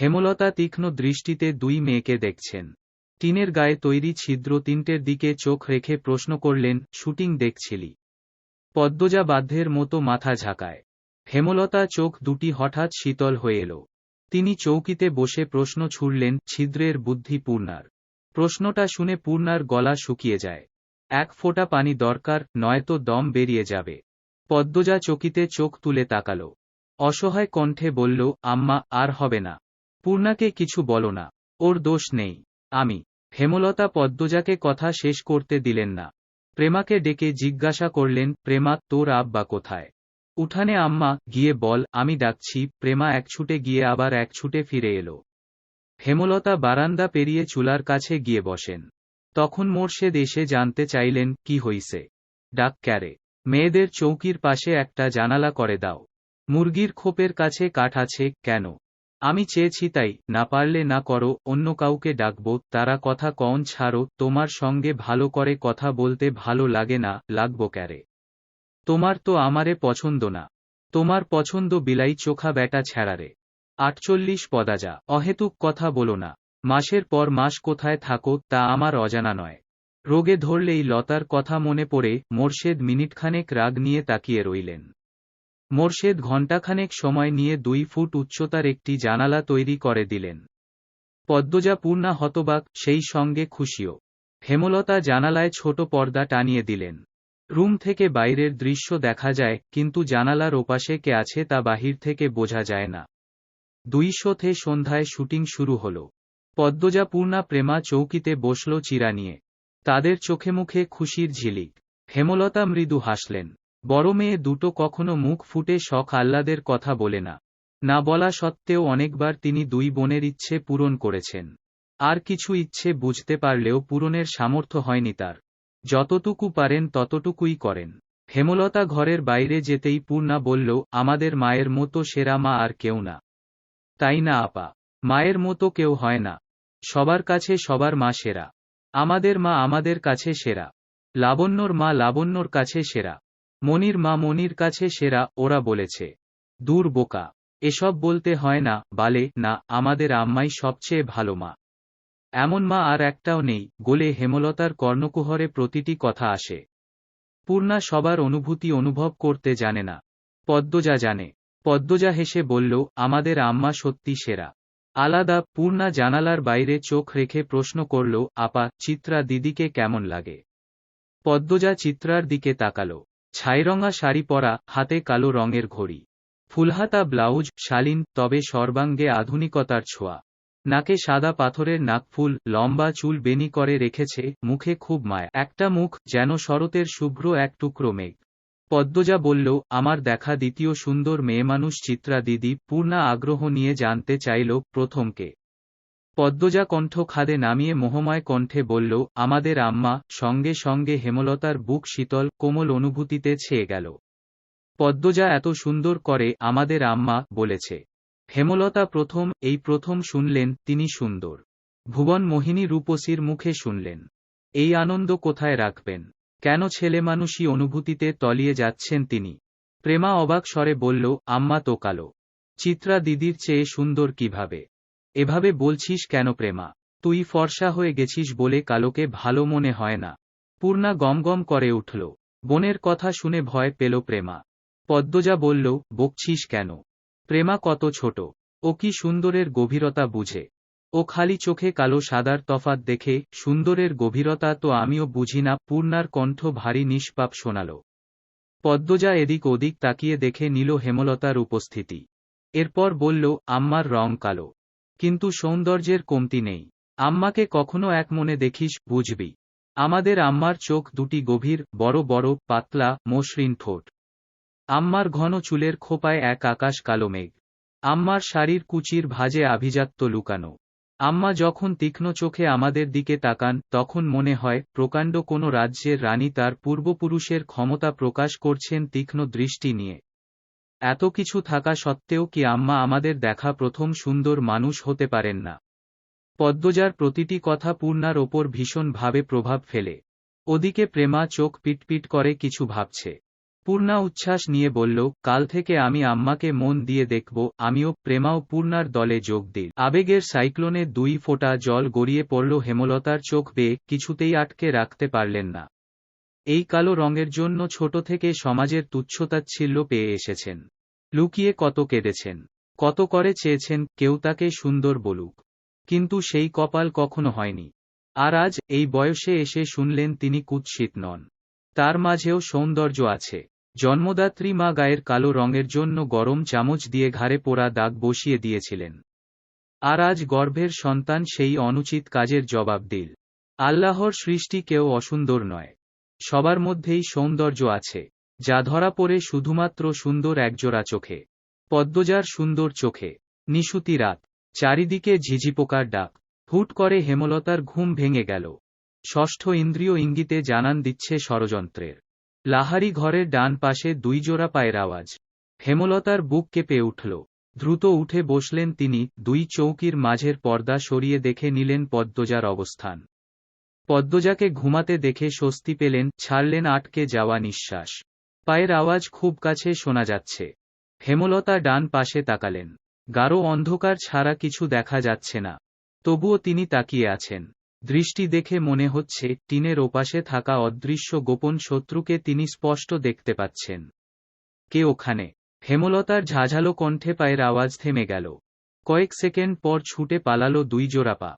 হেমলতা তীক্ষ্ণ দৃষ্টিতে দুই মেয়েকে দেখছেন। টিনের গায়ে তৈরি ছিদ্র তিনটের দিকে চোখ রেখে প্রশ্ন করলেন, শুটিং দেখছিলি? পদ্মজা বাধ্যের মতো মাথা ঝাঁকায়। হেমলতা চোখ দুটি হঠাৎ শীতল হয়ে এলো। তিনি চৌকিতে বসে প্রশ্ন ছুড়লেন, ছিদ্রের বুদ্ধি পূর্ণার। প্রশ্নটা শুনে পূর্ণার গলা শুকিয়ে যায়। এক ফোঁটা পানি দরকার, নয়তো দম বেরিয়ে যাবে। পদ্মজা চকিতে চোখ তুলে তাকাল। অসহায় কণ্ঠে বলল, আম্মা, আর হবে না। পূর্ণাকে কিছু বলো না। ওর দোষ নেই। আমি, হেমলতা পদ্মজাকে কথা শেষ করতে দিলেন না। প্রেমাকে ডেকে জিজ্ঞাসা করলেন, প্রেমা, তোর আব্বা কোথায়? উঠানে, আম্মা, গিয়ে বল, আমি ডাকছি। প্রেমা এক ছুটে গিয়ে আবার এক ছুটে ফিরে এলো। হেমলতা বারান্দা পেরিয়ে চুলার কাছে গিয়ে বসেন। তখন মোর্শেদ এসে জানতে চাইলেন, কি হইছে? ডাক ক্যারে? মেয়েদের চৌকির পাশে একটা জানালা করে দাও। মুরগির খোপের কাছে কাঠ আছে, কেন? আমি চেয়েছি তাই, না পারলে না করো, অন্য কাউকে ডাকবো, তারা কথা কন ছাড়ো, তোমার সঙ্গে ভালো করে কথা বলতে ভালো লাগে না, লাগবো ক্যারে। তোমার তো আমারে পছন্দ না। তোমার পছন্দ বিলাই চোখা ব্যাটা ছেড়ারে আটচল্লিশ পদাজা, অহেতুক কথা বলো না। মাসের পর মাস কোথায় থাকো, তা আমার অজানা নয়। রোগে ধরলেই লতার কথা মনে পড়ে, মোর্শেদ মিনিটখানেক রাগ নিয়ে তাকিয়ে রইলেন। মোর্শেদ ঘণ্টাখানেক সময় নিয়ে দুই ফুট উচ্চতার একটি জানালা তৈরি করে দিলেন। পদ্মজা পূর্ণা হতবাক, সেই সঙ্গে খুশিও। হেমলতা জানালায় ছোট পর্দা টানিয়ে দিলেন। রুম থেকে বাইরের দৃশ্য দেখা যায়, কিন্তু জানালার ওপাশে কে আছে তা বাহির থেকে বোঝা যায় না। দুই শোথে সন্ধ্যায় শুটিং শুরু হল। পদ্মজা পূর্ণা প্রেমা চৌকিতে বসল চিরা নিয়ে। তাদের চোখে মুখে খুশির ঝিলিক। হেমলতা মৃদু হাসলেন। বড় মেয়ে দুটো কখনো মুখ ফুটে শখ আহ্লাদের কথা বলে না। না বলা সত্ত্বেও অনেকবার তিনি দুই বোনের ইচ্ছে পূরণ করেছেন। আর কিছু ইচ্ছে বুঝতে পারলেও পূরণের সামর্থ্য হয়নি তার। যতটুকু পারেন ততটুকুই করেন। হেমলতা ঘরের বাইরে যেতেই পূর্ণা বলল, আমাদের মায়ের মতো সেরা মা আর কেউ না। তাই না, আপা? মায়ের মতো কেউ হয় না। সবার কাছে সবার মা সেরা। আমাদের মা আমাদের কাছে সেরা। লাবণ্যর মা লাবণ্যর কাছে সেরা। মনির মা মনির কাছে সেরা, ওরা বলেছে। দূর বোকা। এসব বলতে হয় না, বালে, না, আমাদের আম্মাই সবচেয়ে ভালো মা। এমন মা আর একটাও নেই, গোলে হেমলতার কর্ণকুহরে প্রতিটি কথা আসে। পূর্ণা সবার অনুভূতি অনুভব করতে জানে না। পদ্মজা জানে। পদ্মজা হেসে বলল, আমাদের আম্মা সত্যি সেরা। আলাদা, পূর্ণা জানালার বাইরে চোখ রেখে প্রশ্ন করল, আপা, চিত্রা দিদিকে কেমন লাগে? পদ্মজা চিত্রার দিকে তাকাল। ছাইরঙা শাড়ি পরা, হাতে কালো রঙের ঘড়ি। ফুলহাতা ব্লাউজ, শালীন, তবে সর্বাঙ্গে আধুনিকতার ছোঁয়া। নাকে সাদা পাথরের নাকফুল, লম্বা চুল বেনি করে রেখেছে, মুখে খুব মায়। একটা মুখ যেন শরতের শুভ্র এক টুকরো মেঘ। পদ্মজা বলল, আমার দেখা দ্বিতীয় সুন্দর মেয়েমানুষ চিত্রা দিদি, পূর্ণা আগ্রহ নিয়ে জানতে চাইল প্রথমকে। পদ্মজা কণ্ঠ খাদে নামিয়ে মোহময় কণ্ঠে বলল, আমাদের আম্মা, সঙ্গে সঙ্গে হেমলতার বুক শীতল, কোমল অনুভূতিতে ছেয়ে গেল। পদ্মজা এত সুন্দর করে আমাদের আম্মা বলেছে। হেমলতা প্রথম, এই প্রথম শুনলেন, তিনি সুন্দর। ভুবন মোহিনী রূপসীর মুখে শুনলেন। এই আনন্দ কোথায় রাখবেন? কেন ছেলে মানুষই অনুভূতিতে তলিয়ে যাচ্ছেন তিনি? প্রেমা অবাক স্বরে বলল, আম্মা তো কালো। চিত্রা দিদির চেয়ে সুন্দর কীভাবে? এভাবে বলছিস কেন প্রেমা? তুই ফর্সা হয়ে গেছিস বলে কালোকে ভালো মনে হয় না। পূর্ণা গমগম করে উঠল। বোনের কথা শুনে ভয় পেল প্রেমা। পদ্মজা বলল, বকছিস কেন? প্রেমা কত ছোট। ও কি সুন্দরের গভীরতা বুঝে। ও খালি চোখে কালো সাদার তফাত দেখে, সুন্দরের গভীরতা তো আমিও বুঝি না, পূর্ণার কণ্ঠ ভারী নিষ্পাপ শোনাল। পদ্মজা এদিক ওদিক তাকিয়ে দেখে নিল হেমলতার উপস্থিতি। এরপর বলল, আম্মার রং কালো। কিন্তু সৌন্দর্যের কমতি নেই। আম্মাকে কখনো এক মনে দেখিস, বুঝবি। আমাদের আম্মার চোখ দুটি গভীর, বড় বড়, পাতলা, মসৃণ ঠোঁট। আম্মার ঘন চুলের খোপায় এক আকাশ কালো মেঘ। আম্মার শাড়ির কুচির ভাজে আভিজাত্য লুকানো। আম্মা যখন তীক্ষ্ণ চোখে আমাদের দিকে তাকান, তখন মনে হয়, প্রকাণ্ড কোনো রাজ্যের রানী তার পূর্বপুরুষের ক্ষমতা প্রকাশ করছেন তীক্ষ্ণ দৃষ্টি নিয়ে। এত কিছু থাকা সত্ত্বেও কি আম্মা আমাদের দেখা প্রথম সুন্দর মানুষ হতে পারেন না? পদ্মজার প্রতিটি কথা পূর্ণার ওপর ভীষণভাবে প্রভাব ফেলে। ওদিকে প্রেমা চোখ পিটপিট করে কিছু ভাবছে। পূর্ণা উচ্ছ্বাস নিয়ে বলল, কাল থেকে আমি আম্মাকে মন দিয়ে দেখব, আমিও প্রেমাও পূর্ণার দলে যোগ দিল আবেগের সাইক্লোনে দুই ফোঁটা জল গড়িয়ে পড়ল হেমলতার চোখ বেয়ে, কিছুতেই আটকে রাখতে পারলেন না। এই কালো রঙের জন্য ছোট থেকে সমাজের তুচ্ছতাচ্ছিল্য পেয়ে এসেছেন। লুকিয়ে কত কেঁদেছেন, কত করে চেয়েছেন কেউ তাকে সুন্দর বলুক। কিন্তু সেই কপাল কখনো হয়নি। আর আজ এই বয়সে এসে শুনলেন তিনি কুৎসিত নন। তার মাঝেও সৌন্দর্য আছে। জন্মদাত্রী মা গায়ের কালো রঙের জন্য গরম চামচ দিয়ে ঘাড়ে পোড়া দাগ বসিয়ে দিয়েছিলেন। আর আজ গর্ভের সন্তান সেই অনুচিত কাজের জবাব দিল। আল্লাহর সৃষ্টি কেউ অসুন্দর নয়। সবার মধ্যেই সৌন্দর্য আছে, যা ধরা পড়ে শুধুমাত্র সুন্দর একজোড়া চোখে। পদ্মজার সুন্দর চোখে। নিশুতি রাত। চারিদিকে ঝিঝিপোকার ডাক। হুট করে হেমলতার ঘুম ভেঙে গেল। ষষ্ঠ ইন্দ্রিয় ইঙ্গিতে জানান দিচ্ছে ষড়যন্ত্রের। লাহারি ঘরের ডান পাশে দুই জোড়া পায়ের আওয়াজ। হেমলতার বুক কেঁপে উঠল। দ্রুত উঠে বসলেন তিনি, দুই চৌকির মাঝের পর্দা সরিয়ে দেখে নিলেন পদ্মজার অবস্থান। পদ্মজাকে ঘুমাতে দেখে স্বস্তি পেলেন, ছাড়লেন আটকে যাওয়া নিঃশ্বাস। পায়ের আওয়াজ খুব কাছে শোনা যাচ্ছে। হেমলতা ডান পাশে তাকালেন। গাঢ় অন্ধকার ছাড়া কিছু দেখা যাচ্ছে না। তবুও তিনি তাকিয়ে আছেন। দৃষ্টি দেখে মনে হচ্ছে, টিনের ওপাশে থাকা অদৃশ্য গোপন শত্রুকে তিনি স্পষ্ট দেখতে পাচ্ছেন। কে ওখানে? হেমলতার ঝাঝালো কণ্ঠে পায়ের আওয়াজ থেমে গেল। কয়েক সেকেন্ড পর ছুটে পালালো দুই জোড়া পা।